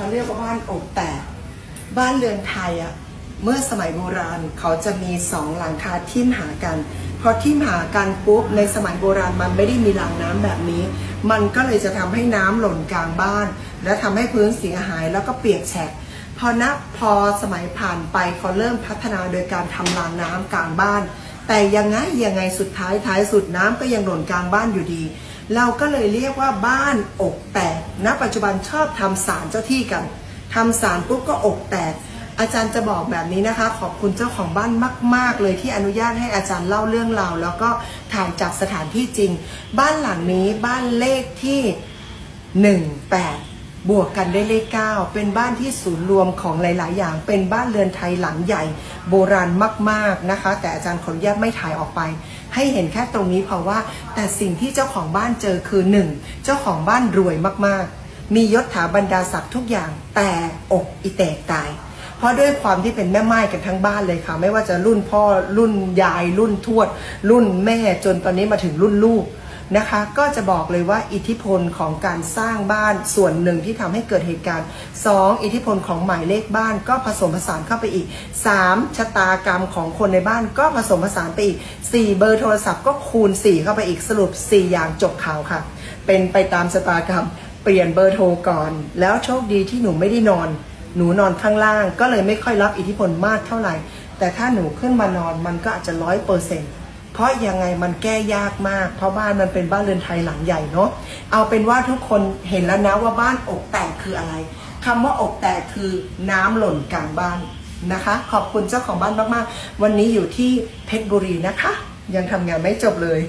เขาเรียกว่าบ้านอกแตก บ้านเรือนไทยอะเมื่อสมัยโบราณเขาจะมีสองหลังคาทิ่มหากันพอทิ่มหากันปุ๊บในสมัยโบราณมันไม่ได้มีรางน้ำแบบนี้ มันก็เลยจะทำให้น้ำหล่นกลางบ้าน และทำให้พื้นเสียหายแล้วก็เปียกแฉะพอนับพอสมัยผ่านไปเขาเริ่มพัฒนาโดยการทำรางน้ำกลางบ้าน แต่ยังไงยังไงสุดท้ายท้ายสุดน้ำก็ยังหล่นกลางบ้านอยู่ดี เราก็เลยเรียกว่าบ้านอกแตกณปัจจุบันชอบทำสารเจ้าที่กันทำสารปุ๊บก็อกแตก อาจารย์จะบอกแบบนี้นะคะ ขอบคุณเจ้าของบ้านมาก ๆ เลยที่อนุญาตให้อาจารย์เล่าเรื่องราวแล้วก็ถ่ายจากสถานที่จริง บ้านหลังนี้บ้านเลขที่ 18 บวกกันได้เลข 9 เป็นบ้านที่ศูนย์รวมของหลาย ๆ อย่าง เป็นบ้านเรือนไทยหลังใหญ่ โบราณมาก ๆ นะคะ แต่อาจารย์ขออนุญาตไม่ถ่ายออกไป ให้เห็นแค่ตรงนี้เพราะว่า แต่สิ่งที่เจ้าของบ้านเจอคือ 1. เจ้าของบ้านรวยมาก ๆ มียศถาบรรดาศักดิ์ทุกอย่าง แต่อกอีแตกตายเพราะด้วยความที่เป็นแม่ไม้กันทั้งบ้านเลยค่ะ ไม่ว่าจะรุ่นพ่อรุ่นยาย รุ่นทวด รุ่นแม่จนตอนนี้มาถึงรุ่นลูก นะคะ ก็จะบอกเลยว่าอิทธิพลของการสร้างบ้านส่วนหนึ่งที่ทำให้เกิดเหตุการณ์ 2. อิทธิพลของหมายเลขบ้านก็ผสมผสานเข้าไปอีก 3. ชะตากรรมของคนในบ้านก็ผสมผสานไปอีก 4. เบอร์โทรศัพท์ก็คูณ 4 เข้าไปอีกสรุป 4 อย่างจบข่าวค่ะ เป็นไปตามชะตากรรม เปลี่ยนเบอร์โทรก่อน แล้วโชคดีที่หนูไม่ได้นอน หนูนอนข้างล่าง ก็เลยไม่ค่อยรับอิทธิพลมากเท่าไหร่ แต่ถ้าหนูขึ้นมานอนมันก็อาจจะร้อยเปอร์เซ็นต์ เพราะยังไงมันแก้ยากมาก เพราะบ้านมันเป็นบ้านเรือนไทยหลังใหญ่เนาะเอาเป็นว่าทุกคนเห็นแล้วนะว่าบ้านอกแตกคืออะไรคำว่าอกแตกคือน้ำหล่นกลางบ้านนะคะ ขอบคุณเจ้าของบ้านมากๆ วันนี้อยู่ที่เพชรบุรีนะคะ ยังทำงานไม่จบเลย